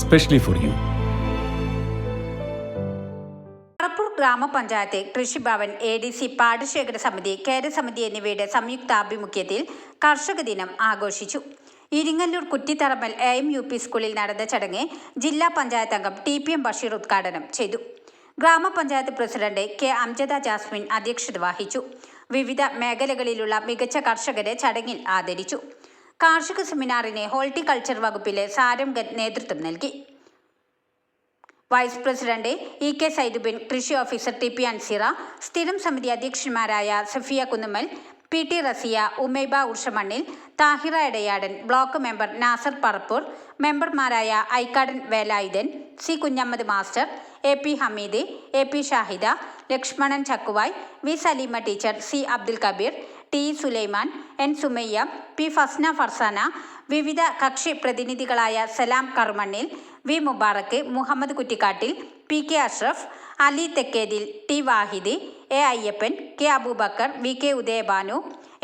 specially for you Parappur grama panchayat Krishi Bhavan A D C പാടശേഖര സമിതി കേരസമിതി എന്നിവയുടെ സംയുക്ത ആഭിമുഖ്യത്തിൽ കർഷക ദിനം ആഘോഷിച്ചു. Iringallur Kuttitharammal A M U P സ്കൂളിൽ നടന്ന ചടങ്ങ് ജില്ലാ പഞ്ചായത്ത് അംഗം ടി പി എം ബഷീർ ഉദ്ഘാടനം ചെയ്തു. ഗ്രാമപഞ്ചായത്ത് പ്രസിഡന്റ് കെ അംജദ ജാസ്മിൻ അധ്യക്ഷത വഹിച്ചു. വിവിധ മേഖലകളിലുള്ള മികച്ച കർഷകരെ ചടങ്ങിൽ ആദരിച്ചു. കാർഷിക സെമിനാറിന് ഹോർട്ടിക്കൾച്ചർ വകുപ്പിലെ സാരംഗൻ നേതൃത്വം നൽകി. Vice president E K Saidubin കൃഷി ഓഫീസർ ടി പി അൻസിറ സ്ഥിരം സമിതി അധ്യക്ഷന്മാരായ Safiya Kunnumal P T Rasiya Umaiba Urshamannil Thahira Edayadan block member Nasar Parappur മെമ്പർമാരായ Aikkadan Velayudhan C Kunhammad master A P Hameed A P Shahida Lakshmanan Chakkuvai V Saleema teacher C Abdul Kabeer T Sulaiman N Sumayya P Fasna Farsana വിവിധ കക്ഷി പ്രതിനിധികളായ Salam Karumannil V Mubarak Muhammad Kuttikkattil P K Ashraf Ali Thekkethil T Vahid A Ayyappan K Abubakar V K Udayabhanu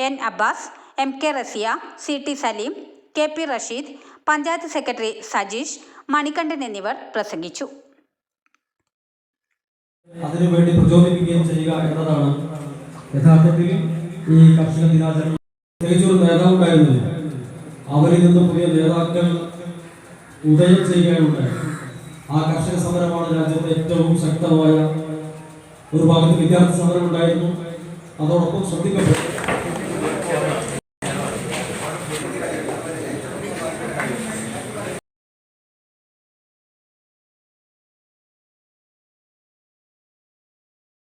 N Abbas M K Rasiya C T Saleem K P Rasheed panchayat secretary Sajeesh Manikandan എന്നിവർ പ്രസംഗിച്ചു. അതിനുവേണ്ടി പ്രചോദിപ്പിക്കുകയും ചെയ്യുക എന്നതാണ് യഥാർത്ഥത്തിൽ ഈ കർഷക ദിനാചരണം തികച്ചൊരു നേതാവുണ്ടായിരുന്നില്ല. അവരിൽ നിന്ന് പുതിയ നേതാക്കൾ ഉദയം ചെയ്യുകയാണുണ്ടായത് ആ കർഷക സമരമാണ് രാജ്യത്തെ ഏറ്റവും ശക്തമായ ഒരു ഭാഗത്ത് വിദ്യാർത്ഥി സമരം ഉണ്ടായിരുന്നു. അതോടൊപ്പം ശ്രദ്ധിക്കപ്പെട്ടു.